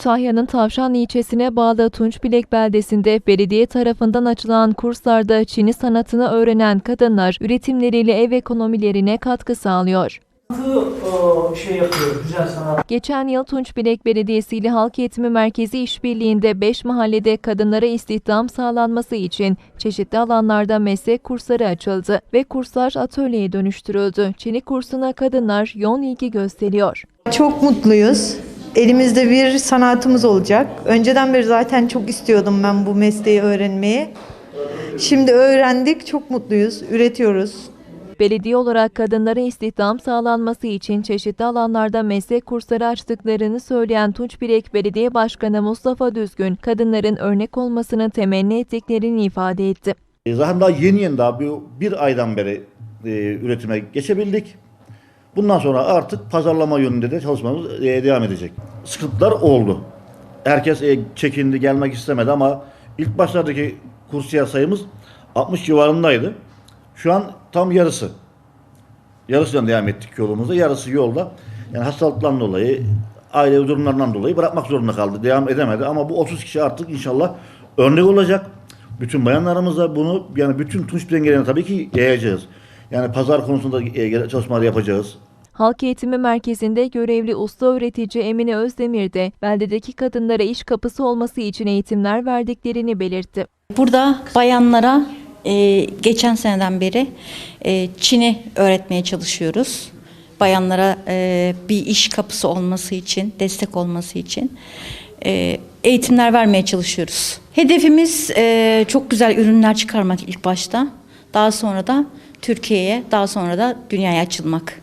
Kütahya'nın Tavşanlı ilçesine bağlı Tunçbilek beldesinde belediye tarafından açılan kurslarda Çin'i sanatını öğrenen kadınlar üretimleriyle ev ekonomilerine katkı sağlıyor. Şey yapıyor, güzel sanat. Geçen yıl Tunçbilek Belediyesi ile Halk Eğitimi Merkezi işbirliğinde 5 mahallede kadınlara istihdam sağlanması için çeşitli alanlarda meslek kursları açıldı ve kurslar atölyeye dönüştürüldü. Çini kursuna kadınlar yoğun ilgi gösteriyor. Çok mutluyuz. Elimizde bir sanatımız olacak. Önceden beri zaten çok istiyordum ben bu mesleği öğrenmeyi. Şimdi öğrendik, çok mutluyuz, üretiyoruz. Belediye olarak kadınlara istihdam sağlanması için çeşitli alanlarda meslek kursları açtıklarını söyleyen Tunçbilek Belediye Başkanı Mustafa Düzgün, kadınların örnek olmasını temenni ettiklerini ifade etti. E, Zaten daha yeni yeni daha bir, bir aydan beri e, üretime geçebildik. Bundan sonra artık pazarlama yönünde de çalışmamız e, devam edecek. Sıkıntılar oldu. Herkes e, çekindi, gelmek istemedi ama ilk başlardaki kursiyer sayımız 60 civarındaydı. Şu an tam yarısı. Yarısından devam ettik yolumuzda. Yarısı yolda. Yani hastalıktan dolayı, aile durumlarından dolayı bırakmak zorunda kaldı. Devam edemedi ama bu 30 kişi artık inşallah örnek olacak. Bütün bayanlarımıza bunu yani bütün Tunç dengelerine tabii ki yayacağız. Yani pazar konusunda e, çalışmalar yapacağız. Halk Eğitimi Merkezi'nde görevli usta öğretici Emine Özdemir de beldedeki kadınlara iş kapısı olması için eğitimler verdiklerini belirtti. Burada bayanlara e, geçen seneden beri e, Çin'i öğretmeye çalışıyoruz. Bayanlara e, bir iş kapısı olması için, destek olması için e, eğitimler vermeye çalışıyoruz. Hedefimiz e, çok güzel ürünler çıkarmak ilk başta. Daha sonra da Türkiye'ye, daha sonra da dünyaya açılmak.